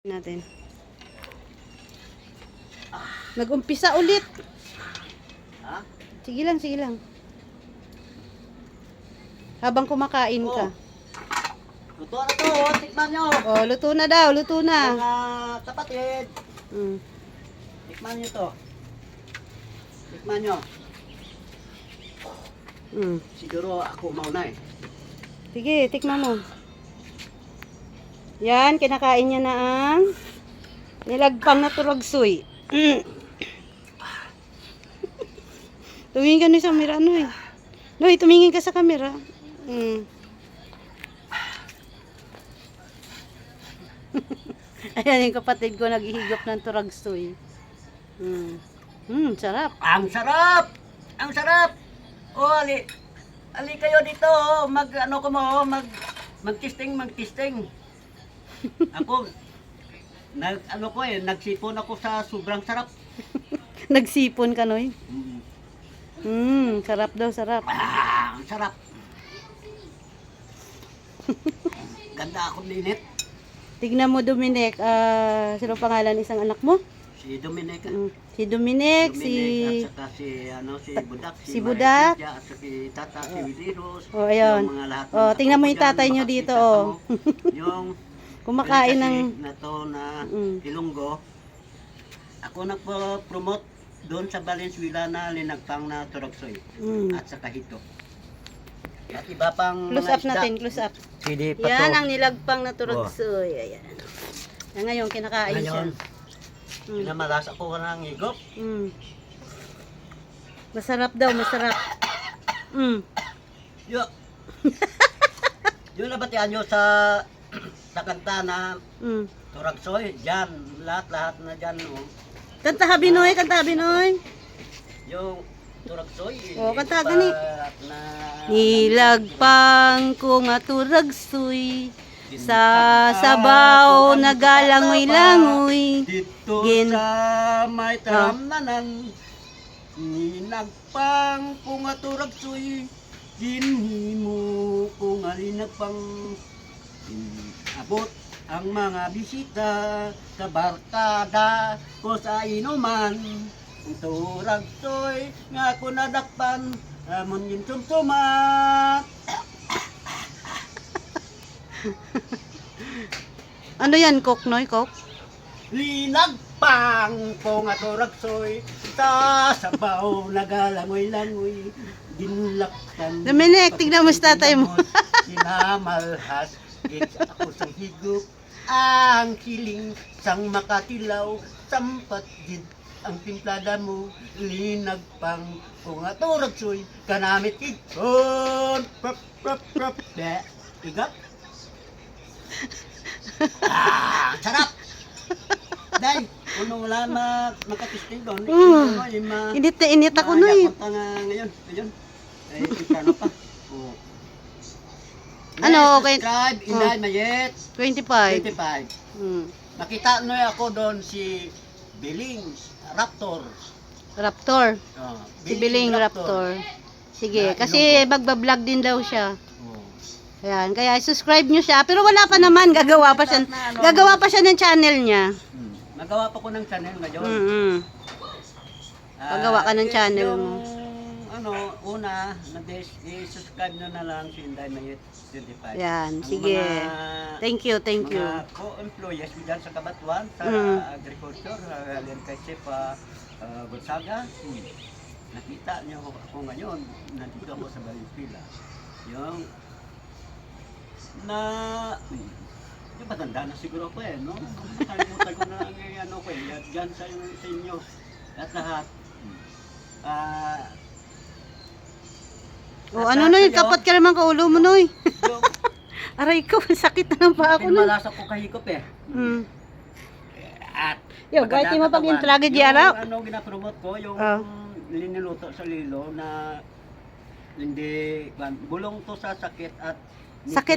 natin. Nag-umpisa ulit. Ha? Sige lang, sige lang. Habang kumakain ka. Oh. Luto na to, oh. tikman nyo. Oh, luto na daw, luto na. Mga kapatid, Mm. tikman nyo to. Tikman nyo. Mm. Siguro ako mauna eh. Sige, tikman mo. Yan, kinakain niya na ang nilagpang na turagsoy. Mm. tumingin ka na sa camera, Noy. Noy, tumingin ka sa camera. Mm. Ayan yung kapatid ko naghihigop ng turagsoy. Mm. Mm, sarap. Ang sarap! Ang sarap! O, ali, ali kayo dito, oh. mag, ano ko mo, oh. mag, mag-testing, mag-testing. Ako, nag, ano ko eh, nagsipon ako sa sobrang sarap. Nagsipon ka, Noy. Mm. Mm, sarap daw, sarap. Ah, ang sarap. Ganda ako linit. Tignan mo, Dominic. Ah, sino pangalan isang anak mo? Si Dominic. Mm, Si Dominic, Dominic si... at saka si, ano, si Budak. si Maria Budak. Cynthia, At saka si Tata, si Williros. Oh, ayun. Yung mga lahat. Oh, tingnan mo yung tatay nyo dito, oh. yung Kumakain ng... na to na Mm. Ilonggo. Ako nagpo-promote doon sa Valenzuela na linagpang na Turagsoy Mm. at saka hito. At iba pang Close up isda. natin, close up. Pwede pa Yan to. ang nilagpang na turagsoy. Ayan. Yan ngayon, kinakain siya. Ngayon, Mm. pinamalas ako ng higop. Mm. Masarap daw, masarap. Mm. Yo. Yung nabatian nyo sa sa kanta na Mm. Turagsoy, dyan, lahat-lahat na dyan, oh. Kanta ha, Binoy, kanta ha, Binoy. Yung Turagsoy, Oh, kanta gani. na... Nilagpang ko nga turagsoy sa sabaw nagalangoy-langoy. Dito Gin- sa may taramnanan, ninagpang ko nga Turagsoy, ginhimo ko nga linagpang abot ang mga bisita sa barkada ko sa inuman. Ang turagsoy nga ako nadakpan, amon yung sumsumat. Ano yan, Kok, Noy, Kok? Linagpang ko nga turagsoy sa sabaw nagalangoy-langoy ginlaktan Dominic, tignan mo si tatay mo. sinamalhas gits ako sa higop ang kiling sang makatilaw sampat gid ang timplada mo linagpang ko nga turagsoy kanamit ikon prap prap prap de igap ah sarap Day, kung wala na makatisting doon, Mm. ma... Init na init ako, Noy. Punta nga ngayon, ngayon. Ay, ano pa. Oh. Ano, okay. Subscribe, Inay Mayet, 25. 25. Mm. Nakita no ako doon si Biling Raptor. Raptor. Oh, Si Biling Raptor. Sige, Na kasi magbablog din daw siya. Oh. Ayan, kaya subscribe nyo siya. Pero wala pa naman, gagawa pa siya. Gagawa pa siya ng channel niya. Hmm. Nagawa pa ko ng channel ngayon. Mm Ah, Paggawa ka ng channel yung, mo. Ano, una, i-subscribe nyo na lang si Inday Mayet 25. Yan, Ang sige. mga- Thank you, thank you. mga co-employees dyan sa Kabatuan, sa Mm. agriculture, uh, yan kay Chef uh, uh, Gonzaga. Hmm. Nakita niyo ako, ako ngayon, nandito ako sa Valenzuela. Yung na yung matanda na siguro ako eh, no? Nakalimutan ko na ang ano ko eh, yan- dyan sa, sa inyo. At lahat. Hmm. Ah, O ano Noy, kapat ka naman ka ulo mo Noy. yung Aray ko, sakit na ng paa ko Noy. pinamalas ako kahikop eh. Mm. At Yo, kahit mo pag yung araw. Ano ginapromote ko, yung Ah. liniluto sa lilo na hindi, bulong to sa sakit at Sakit